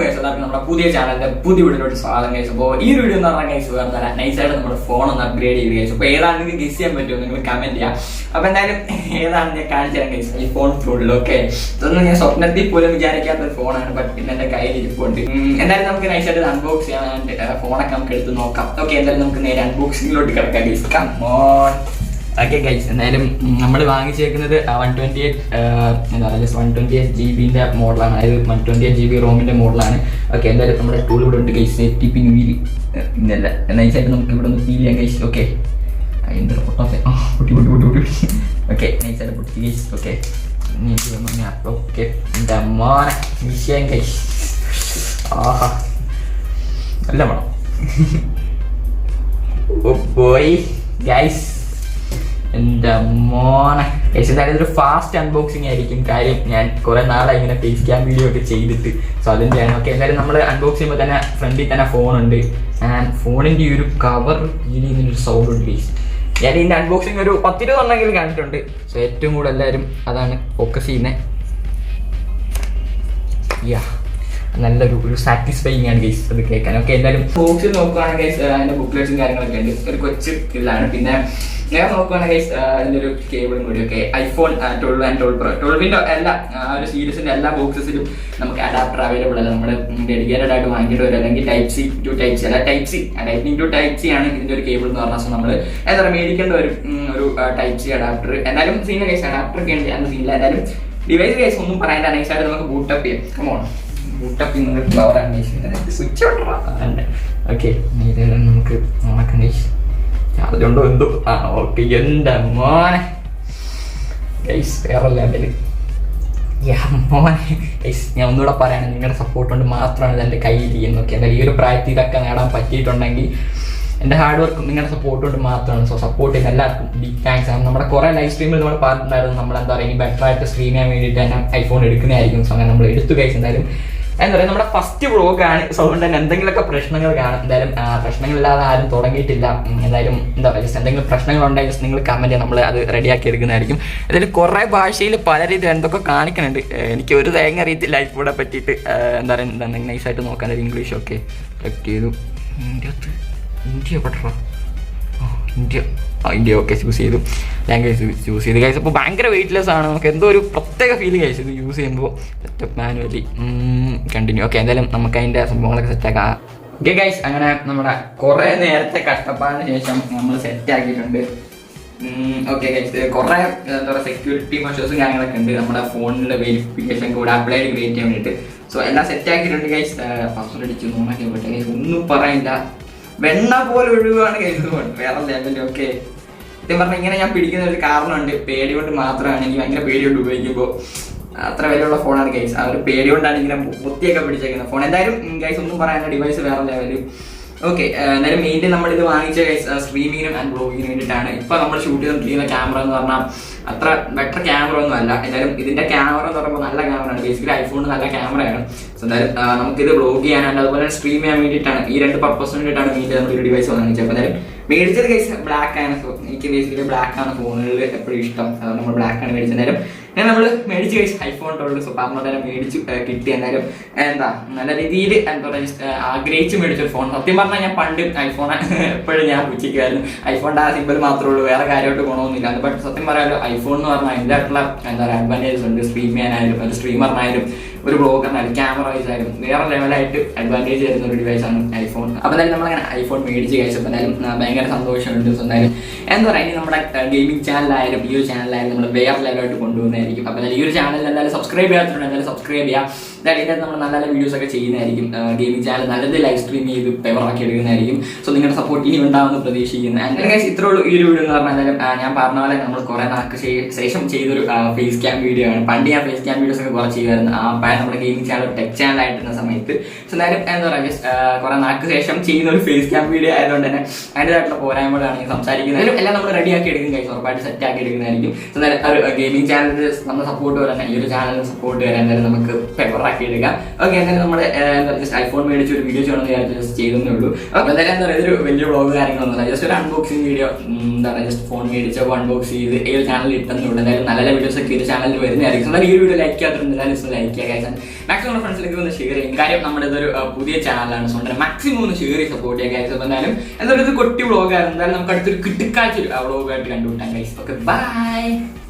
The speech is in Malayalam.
ഗൈസ് എല്ലാവർക്കും നമ്മുടെ പുതിയ ചാനലിന്റെ പുതിയ വീഡിയോയിലോട്ട് സ്വാഗതം ഗൈസ് അപ്പോൾ ഈ വീഡിയോ എന്ന് പറഞ്ഞാൽ ഗൈസ് വേറെ നല്ല നൈസായിട്ട് നമ്മുടെ ഫോൺ ഒന്ന് അപ്ഗ്രേഡ് ചെയ്ത് ഗൈസ് അപ്പോൾ ഏതാണ് നിങ്ങൾക്ക് ഗസ് ചെയ്യാൻ പറ്റുമോ നിങ്ങൾ കമന്റ് ചെയ്യാം. അപ്പോൾ എന്തായാലും ഏതാണ് ഞാൻ കാണിച്ചു തരാം ഗൈസ് ഈ ഫോൺ ഫുൾ ഓക്കെ ഇതൊന്നും ഞാൻ സ്വപ്നത്തിൽ പോലും വിചാരിക്കാത്ത ഒരു ഫോണാണ് ബട്ട് ഇന്ന് എന്റെ കയ്യിൽ ഇരിപ്പുണ്ട്. എന്തായാലും നമുക്ക് നൈസായിട്ട് അൺബോക്സ് ചെയ്യാൻ ഫോണൊക്കെ നമുക്ക് എടുത്ത് നോക്കാം. ഓക്കെ എന്തായാലും നമുക്ക് നേരെ അൺബോക്സിംഗിലോട്ട് കിടക്കാം കം കമോൺ ഓക്കെ ഗൈസ് എന്തായാലും നമ്മൾ വാങ്ങിച്ചേക്കുന്നത് വൺ ട്വന്റി എയ്റ്റ് എന്താ പറയുക വൺ ട്വന്റി എയ്റ്റ് ജി ബിന്റെ മോഡലാണ് അതായത് one twenty eight G B റോമിന്റെ മോഡലാണ് ഓക്കെ എന്തായാലും നമ്മുടെ ടൂൾ ഇവിടെ ഉണ്ട് ഗൈസ് സേഫ്റ്റി പിൻ വീൽ ഇന്നല്ല നൈസായിട്ട് നമുക്ക് ഇവിടെ ഒന്ന് ഫീൽ ചെയ്യാം ഗൈസ് ഓക്കെ എന്താ പൊട്ടാത്തെ ആ പൊട്ടി പൊട്ടി പൊട്ടി പൊട്ടി ഓക്കെ നൈസായിട്ട് പൊട്ടി ഗൈസ് ഓക്കെ ഓക്കെ ഓ പോയി. ഗൈസ് എന്റെ മോനെ. ഗൈസ് എന്തായാലും ഇതൊരു ഫാസ്റ്റ് അൺബോക്സിങ് ആയിരിക്കും കാര്യം. ഞാൻ കുറെ നാളായി ഇങ്ങനെ ഫേസ് ക്യാം വീഡിയോ ഒക്കെ ചെയ്തിട്ട്. സോ അതിന്റെയാണ് ഓക്കെ എന്തായാലും നമ്മൾ അൺബോക്സ് ചെയ്യുമ്പോൾ തന്നെ ഫ്രണ്ടിൽ തന്നെ ഫോൺ ഉണ്ട്. ആൻഡ് ഫോണിന്റെ ഈ ഒരു കവർ ഒരു സൗണ്ട് ഉണ്ട് ഞാൻ ഇതിന്റെ അൺബോക്സിങ് ഒരു പത്തിരുപതെണ്ണെങ്കിലും കണ്ടിട്ടുണ്ട് സോ ഏറ്റവും കൂടുതൽ എല്ലാവരും അതാണ് ഫോക്കസ് ചെയ്യുന്നത് യാ നല്ലൊരു ഒരു സാറ്റിസ്ഫൈങ് ആണ് ഗൈസ് അത് കേൾക്കാൻ. ഓക്കെ എന്തായാലും ബോക്സിൽ നോക്കുകയാണെങ്കിൽ അതിന്റെ ബുക്ക്ലെറ്റ്സും കാര്യങ്ങളൊക്കെ ഉണ്ട്. ഒരു കൊച്ചു കില്ലാണ് പിന്നെ ഞാൻ നോക്കുകയാണെങ്കിൽ അതിന്റെ ഒരു കേബിളും കൂടി ഒക്കെ iPhone twelve and twelve pro ട്വൽവിന്റെ എല്ലാ ഒരു സീരീസിന്റെ എല്ലാ ബോക്സസിലും നമുക്ക് അഡാപ്റ്റർ അവൈലബിൾ അല്ല. നമ്മൾ ഡെഡിക്കേറ്റഡ് ആയിട്ട് വാങ്ങിയിട്ട് വരും. അല്ലെങ്കിൽ type C to type C അല്ല type C typing to type C ആണ് ഇതിന്റെ ഒരു കേബിൾ എന്ന് പറഞ്ഞാൽ സോ നമ്മൾ എന്താ മേടിക്കേണ്ട ഒരു ഒരു ടൈപ്പ് സി അഡാപ്റ്റർ എന്നാലും സീന ഗൈസ് അഡാപ്റ്റർ ഒക്കെ ഉണ്ട്. അന്ന് സീനില്ല എന്തായാലും ഡിവൈസ് കേസ് ഒന്നും പറയാൻ നൈസായിട്ട് നമുക്ക് ബൂട്ടപ്പ് ചെയ്യാം. കമോൺ ഓക്കെ ഇതെല്ലാം നമുക്ക് നോക്കാം ചാർജ് ഉണ്ടോ എന്തോ? ആ ഓക്കെ. എന്റെ മോനെ? വേറെ ലെവൽ ഞാൻ ഒന്നുകൂടെ പറയാണ് നിങ്ങളുടെ സപ്പോർട്ട് കൊണ്ട് മാത്രമാണ് എന്റെ കയ്യിൽ ഓക്കെ എന്തായാലും ഈ ഒരു പ്രായത്തിൽ ഇതൊക്കെ നേടാൻ പറ്റിയിട്ടുണ്ടെങ്കിൽ എന്റെ ഹാർഡ് വർക്ക് നിങ്ങളുടെ സപ്പോർട്ട് കൊണ്ട് മാത്രമാണ്. സോ സപ്പോർട്ട് ചെയ്യുന്ന എല്ലാവർക്കും ബിഗ് താങ്ക്സ് ആണ്. നമ്മുടെ കുറേ ലൈവ് സ്ട്രീമിൽ നമ്മൾ പറഞ്ഞിട്ടുണ്ടായിരുന്നു. നമ്മൾ എന്താ പറയുക ബെറ്റർ ആയിട്ട് സ്ട്രീം ചെയ്യാൻ വേണ്ടിയിട്ട് തന്നെ ഐഫോൺ എടുക്കുന്നതായിരിക്കും. സോ അങ്ങനെ നമ്മൾ എടുത്തു കഴിച്ച് എന്തായാലും എന്താ പറയുക നമ്മുടെ ഫസ്റ്റ് വ്ളോഗാണ് സോ അതുകൊണ്ട് തന്നെ എന്തെങ്കിലുമൊക്കെ പ്രശ്നങ്ങൾ കാണും. എന്തായാലും പ്രശ്നങ്ങളില്ലാതെ ആരും തുടങ്ങിയിട്ടില്ല. എന്തായാലും എന്താ പറയുക ജസ്റ്റ് എന്തെങ്കിലും പ്രശ്നങ്ങൾ ഉണ്ടെങ്കിൽ ജസ്റ്റ് നിങ്ങൾ കമന്റ് ചെയ്യാം. നമ്മൾ അത് റെഡിയാക്കി എടുക്കുന്നതായിരിക്കും. എന്തായാലും കുറേ ഭാഷയിൽ പല രീതിയിൽ എന്തൊക്കെ കാണിക്കുന്നുണ്ട്. എനിക്ക് ഒരു തേങ്ങ അറിയത്തില്ല ലൈഫൂടെ പറ്റിയിട്ട്. എന്താ പറയുക നൈസായിട്ട് നോക്കാൻ ഇംഗ്ലീഷൊക്കെ സെലക്ട് ചെയ്തു. ഇന്ത്യ ഇന്ത്യ പെട്രോ ആ, ഇന്ത്യ. ഇന്ത്യ ഓക്കെ ചൂസ് ചെയ്തു. ലാംഗ്വേജ് ചൂസ് ചെയ്ത്. കഴിച്ചപ്പോൾ ഭയങ്കര വെയിറ്റ്ലെസ് ആണ്. നമുക്ക് എന്തോ ഒരു പ്രത്യേക ഫീലിംഗ് കഴിച്ചത് യൂസ് ചെയ്യുമ്പോൾ സെറ്റപ്പ് മാനുവലി കണ്ടിന്യൂ ഓക്കെ എന്തായാലും നമുക്ക് അതിന്റെ സംഭവങ്ങളൊക്കെ സെറ്റാക്കാം ഓക്കെ ഗൈസ് അങ്ങനെ നമ്മുടെ കുറേ നേരത്തെ കഷ്ടപ്പാടിന് ശേഷം നമ്മൾ സെറ്റ് ആക്കിയിട്ടുണ്ട്. ഓക്കെ ഗൈസ് കുറേ എന്താ പറയുക സെക്യൂരിറ്റി മെഷേഴ്സും കാര്യങ്ങളൊക്കെ ഉണ്ട്. നമ്മുടെ ഫോണിന്റെ വെരിഫിക്കേഷൻ കൂടെ അപ്ലൈ ക്രിയേറ്റ് ചെയ്യാൻ വേണ്ടിയിട്ട്. സോ എല്ലാം സെറ്റ് ആക്കിയിട്ടുണ്ട് ഗൈസ് പാസ്വേഡ് അടിച്ചു നോക്കി പോട്ടെ ഒന്നും പറയില്ല വെണ്ണ പോലെ ഒഴിവാണ് കരുതുകൊണ്ട് വേറെ ലെവലിൽ ഓക്കെ സത്യം പറഞ്ഞാൽ ഇങ്ങനെ ഞാൻ പിടിക്കുന്ന ഒരു കാരണമുണ്ട്. പേടി കൊണ്ട് മാത്രമാണ് എനിക്ക് ഭയങ്കര പേടി കൊണ്ട് ഉപയോഗിക്കുമ്പോൾ അത്ര വിലയുള്ള ഫോണാണ് ഗൈസ് ആ ഒരു പേടി കൊണ്ടാണ് ഇങ്ങനെ വൃത്തിയൊക്കെ പിടിച്ചേക്കുന്നത്. ഫോൺ എന്തായാലും ഗൈസ് ഒന്നും പറയാനുള്ള ഡിവൈസ് വേറെ ലെവൽ ഓക്കെ എന്തായാലും മെയിൻലി നമ്മൾ ഇത് വാങ്ങിച്ച ഗൈസ് സ്ട്രീമിങ്ങിനും ആൻഡ് ബ്ലോഗിങ്ങിനും വേണ്ടിയിട്ടാണ്. ഇപ്പം നമ്മൾ ഷൂട്ട് ചെയ്തുകൊണ്ടിരിക്കുന്ന ക്യാമറ എന്ന് പറഞ്ഞാൽ അത്ര ബെറ്റർ ക്യാമറ ഒന്നും അല്ല. എന്തായാലും ഇതിന്റെ ക്യാമറ എന്ന് പറയുമ്പോൾ നല്ല ക്യാമറ ആണ്. ബേസിക്കലി ഐഫോൺ നല്ല ക്യാമറയാണ് സോ എന്തായാലും നമുക്ക് നമുക്കിത് ബ്ലോഗ് ചെയ്യാനുണ്ട്. അതുപോലെ സ്ട്രീം ചെയ്യാൻ വേണ്ടിയിട്ടാണ്. ഈ രണ്ട് പർപ്പസിന് വേണ്ടിയിട്ടാണ് മീറ്റ് നമ്മൾ ഒരു ഡിവൈസ് വാങ്ങിച്ചത് അപ്പോൾ എന്തായാലും മേടിച്ചത് കേസ് ബ്ലാക്ക് ആണ്. സോ എനിക്ക് ബേസിക്കലി ബ്ലാക്ക് ആണ് ഫോണുകളിൽ എപ്പോഴും ഇഷ്ടം. നമ്മൾ ബ്ലാക്ക് ആണ് മേടിച്ചത്. എന്തായാലും ഞാൻ നമ്മൾ മേടിച്ച് കഴിച്ച് ഐഫോൺ ട്വൽവ് സൂപ്പർ തന്നെ മേടിച്ച് കിട്ടി എന്നാലും എന്താ നല്ല രീതിയിൽ എന്താ പറയുക ആഗ്രഹിച്ച് മേടിച്ചൊരു ഫോൺ സത്യം പറഞ്ഞാൽ ഞാൻ പണ്ട് ഐഫോൺ എപ്പോഴും ഞാൻ പുച്ഛിക്കുമായിരുന്നു ഐഫോണിന്റെ ആ സിമ്പിൾ മാത്രമേ ഉള്ളൂ വേറെ കാര്യമായിട്ട് ഗുണമൊന്നുമില്ല. ബട്ട് സത്യം പറയാമല്ലോ ഐഫോൺ എന്ന് പറഞ്ഞാൽ അതിന്റെ ആയിട്ടുള്ള എന്താ പറയുക അഡ്വാന്റേജസ് ഉണ്ട്. സ്ട്രീം ചെയ്യാനായാലും ഒരു സ്ട്രീമറിനായാലും ഒരു ബ്ലോഗ് ബ്ലോഗറിനായാലും ക്യാമറ വൈസ് ആയാലും വേറെ ലെവലായിട്ട് അഡ്വാന്റേജ് തരുന്ന ഒരു ഡിവൈസ് ആണ് ഐഫോൺ അപ്പോൾ എന്തായാലും നമ്മളങ്ങനെ ഐഫോൺ മേടിച്ച് കഴിച്ചപ്പോൾ എന്തായാലും ഭയങ്കര സന്തോഷമുണ്ട്. എന്തായാലും എന്താ പറയുക ഇനി നമ്മുടെ ഗെയിമിംഗ് ചാനലായാലും ഈ ഒരു ചാനലായാലും നമ്മൾ വേറെ ലെവലായിട്ട് കൊണ്ടുപോകുന്നതായിരിക്കും അപ്പോൾ എന്തായാലും ഈ ഒരു ചാനൽ എന്തായാലും സബ്സ്ക്രൈബ് ചെയ്യാത്തതുകൊണ്ട് എന്തായാലും സബ്സ്ക്രൈബ് ചെയ്യാം. ഇതിനകത്ത് നമ്മൾ നല്ല നല്ല വീഡിയോസ് ഒക്കെ ചെയ്യുന്നതായിരിക്കും. ഗെയിമിംഗ് ചാനൽ നല്ലത് ലൈവ് സ്ട്രീം ചെയ്ത് പെവറാക്കി എടുക്കുന്നതായിരിക്കും. സോ നിങ്ങളുടെ സപ്പോർട്ട് ഇനി ഉണ്ടാവുമെന്ന് പ്രതീക്ഷിക്കുന്നു. അങ്ങനെ ഗൈസ് ഇത്രേ ഉള്ളൂ ഈ ഒരു വീഡിയോ എന്ന് പറഞ്ഞാലും ഞാൻ പറഞ്ഞ പോലെ നമ്മൾ കുറെ നാൾക്ക് ശേഷം ചെയ്തൊരു ഫേസ് ക്യാം വീഡിയോ ആണ്. പണ്ട് ഞാൻ ഫേസ് ക്യാം വീഡിയോസ് ഒക്കെ കുറെ ചെയ്യുമായിരുന്നു. ആ പഴയ നമ്മുടെ ഗെയിമിംഗ് ചാനൽ ടെക് ചാനൽ ആയിരുന്ന സമയത്ത്. സോ എന്തായാലും എന്താ പറയുക ഗൈസ് കുറെ നാൾക്ക് ശേഷം ചെയ്യുന്ന ഒരു ഫേസ് ക്യാം വീഡിയോ ആയതുകൊണ്ട് തന്നെ അതിന്റെതായിട്ടുള്ള പോരായ്മകളാണ് ഞാൻ സംസാരിക്കുന്നത്. എല്ലാം നമ്മൾ റെഡി ആക്കി എടുക്കും ഗൈസ് ഉറപ്പായിട്ട് സെറ്റ് ആക്കി എടുക്കുന്നതായിരിക്കും. സോ എന്തായാലും ഒരു ഗെയിമിംഗ് ചാനലിൽ നമ്മുടെ സപ്പോർട്ട് വരാൻ ഈ ഒരു ചാനലിന് സപ്പോർട്ട് വരാൻ നമുക്ക് പെവറാക്കി ആക്കി എടുക്കാം ഓക്കെ എന്തായാലും നമ്മുടെ ജസ്റ്റ് ഐഫോൺ മേടിച്ച് ഒരു വീഡിയോ ചെയ്യണമെന്ന് വിചാരിച്ചു ജസ്റ്റ് ചെയ്തേ ഉള്ളൂ. അപ്പോൾ എന്തായാലും എന്താ പറയുക ഇതൊരു വലിയ വ്ളോഗ് കാര്യങ്ങളൊന്നുമില്ല ജസ്റ്റ് ഒരു അൺബോക്സിംഗ് വീഡിയോ എന്താ പറയുക ജസ്റ്റ് ഫോൺ മേടിച്ച് അൺബോക്സ് ചെയ്ത് ഏത് ചാനലിൽ ഇട്ടെന്നേ ഉള്ളൂ. എന്തായാലും നല്ല വീഡിയോസ് ഒക്കെ ഇത് ചാനലിൽ വരുന്നതായിരിക്കും. എന്തായാലും ഈ വീഡിയോ ലൈക്ക് ചെയ്യാത്തതുകൊണ്ട് എന്തായാലും ലൈക്ക് ചെയ്യാൻ മാക്സിമം ഫ്രണ്ട്സിലേക്ക് ഒന്ന് ഷെയർ ചെയ്യും. കാര്യം നമ്മുടെ ഇതൊരു പുതിയ ചാനലാണ് സോ മാക്സിമം ഒന്ന് ഷെയർ ചെയ്ത് സപ്പോർട്ട് ചെയ്യാൻ കഴിച്ചു എന്തായാലും എന്തായാലും ഇത് കൊട്ടി വ്ളോഗായിരുന്നു എന്തായാലും നമുക്ക് അടുത്തൊരു കിട്ടിക്കാഴ്ച ഒരു വ്ളോഗായിട്ട് കണ്ടുപിട്ടാൻ കഴിച്ചു ഓക്കെ ബൈ